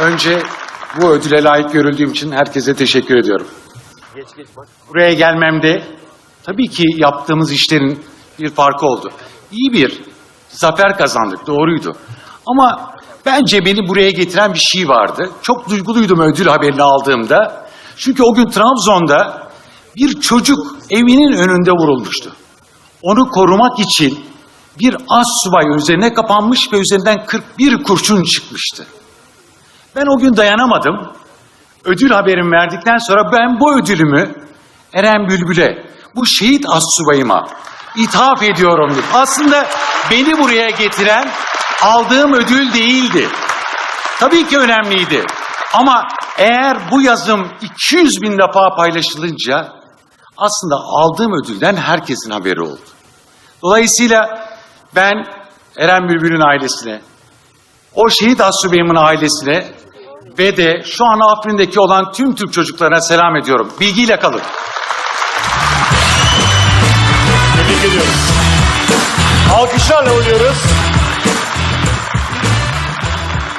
Önce bu ödüle layık görüldüğüm için herkese teşekkür ediyorum. Buraya gelmemde tabii ki yaptığımız işlerin bir farkı oldu. İyi bir zafer kazandık, doğruydu. Ama bence beni buraya getiren bir şey vardı. Çok duyguluydum ödül haberini aldığımda. Çünkü o gün Trabzon'da bir çocuk evinin önünde vurulmuştu. Onu korumak için bir az subay üzerine kapanmış ve üzerinden 41 kurşun çıkmıştı. Ben o gün dayanamadım. Ödül haberimi verdikten sonra ben bu ödülümü Eren Bülbül'e, bu şehit astsubayıma ithaf ediyorum. Aslında beni buraya getiren aldığım ödül değildi. Tabii ki önemliydi. Ama eğer bu yazım 200 bin defa paylaşılınca aslında aldığım ödülden herkesin haberi oldu. Dolayısıyla ben Eren Bülbül'ün ailesine, o şehit astsubayımın ailesine ve de şu an Afrin'deki olan tüm Türk çocuklarına selam ediyorum. Bilgiyle kalın. Tebrik ediyoruz. Alkışlarla uğurluyoruz.